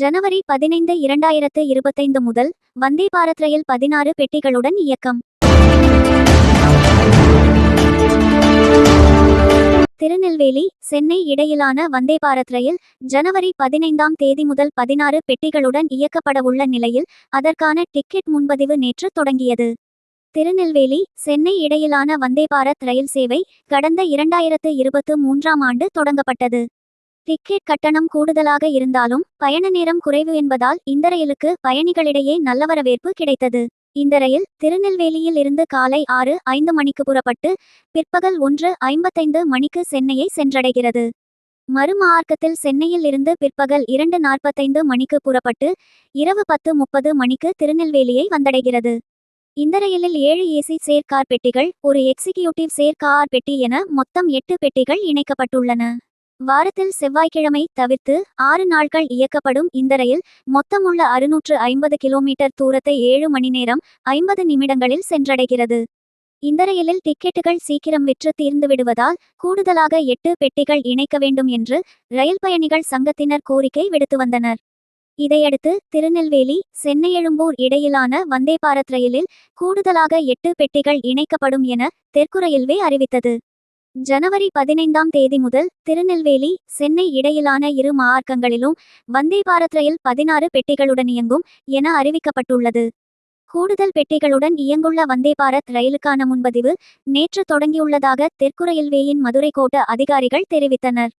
ஜனவரி பதினைந்து இரண்டாயிரத்து இருபத்தைந்து முதல் வந்தே பாரத் ரயில் பதினாறு பெட்டிகளுடன் இயக்கம். திருநெல்வேலி சென்னை இடையிலான வந்தே பாரத் ரயில் ஜனவரி பதினைந்தாம் தேதி முதல் பதினாறு பெட்டிகளுடன் இயக்கப்படவுள்ள நிலையில் அதற்கான டிக்கெட் முன்பதிவு நேற்று தொடங்கியது. திருநெல்வேலி சென்னை இடையிலான வந்தே பாரத் ரயில் சேவை கடந்த இரண்டாயிரத்து இருபத்து மூன்றாம் ஆண்டு தொடங்கப்பட்டது. டிக்கெட் கட்டணம் கூடுதலாக இருந்தாலும் பயண நேரம் குறைவு என்பதால் இந்த ரயிலுக்கு பயணிகளிடையே நல்ல வரவேற்பு கிடைத்தது. இந்த ரயில் திருநெல்வேலியில் இருந்து காலை ஆறு ஐந்து மணிக்கு புறப்பட்டு பிற்பகல் ஒன்று ஐம்பத்தைந்து மணிக்கு சென்னையை சென்றடைகிறது. மறுமார்க்கத்தில் சென்னையில் இருந்து பிற்பகல் இரண்டு நாற்பத்தைந்து மணிக்கு புறப்பட்டு இரவு பத்து முப்பது மணிக்கு திருநெல்வேலியை வந்தடைகிறது. இந்த ரயிலில் ஏழு ஏசி சேர்க்கார் பெட்டிகள் ஒரு எக்ஸிகியூட்டிவ் சேர்க்கார் பெட்டி என மொத்தம் எட்டு பெட்டிகள் இணைக்கப்பட்டுள்ளன. வாரத்தில் செவ்வாய்க்கிழமை தவிர்த்து ஆறு நாட்கள் இயக்கப்படும் இந்த ரயில் மொத்தமுள்ள அறுநூற்று ஐம்பது கிலோமீட்டர் தூரத்தை ஏழு மணி நேரம் ஐம்பது நிமிடங்களில் சென்றடைகிறது. இந்த ரயிலில் டிக்கெட்டுகள் சீக்கிரம் விற்று தீர்ந்துவிடுவதால் கூடுதலாக எட்டு பெட்டிகள் இணைக்க வேண்டும் என்று ரயில் பயணிகள் சங்கத்தினர் கோரிக்கை விடுத்து வந்தனர். இதையடுத்து திருநெல்வேலி சென்னை எழும்பூர் இடையிலான வந்தே பாரத் ரயிலில் கூடுதலாக எட்டு பெட்டிகள் இணைக்கப்படும் என தெற்கு ரயில்வே அறிவித்தது. ஜனவரி பதினைந்தாம் தேதி முதல் திருநெல்வேலி சென்னை இடையிலான இரு மார்க்கங்களிலும் வந்தே பாரத் ரயில் பதினாறு பெட்டிகளுடன் இயங்கும் என அறிவிக்கப்பட்டுள்ளது. கூடுதல் பெட்டிகளுடன் இயங்குள்ள வந்தே பாரத் ரயிலுக்கான முன்பதிவு நேற்று தொடங்கியுள்ளதாக தெற்கு ரயில்வேயின் மதுரை கோட்ட அதிகாரிகள் தெரிவித்தனர்.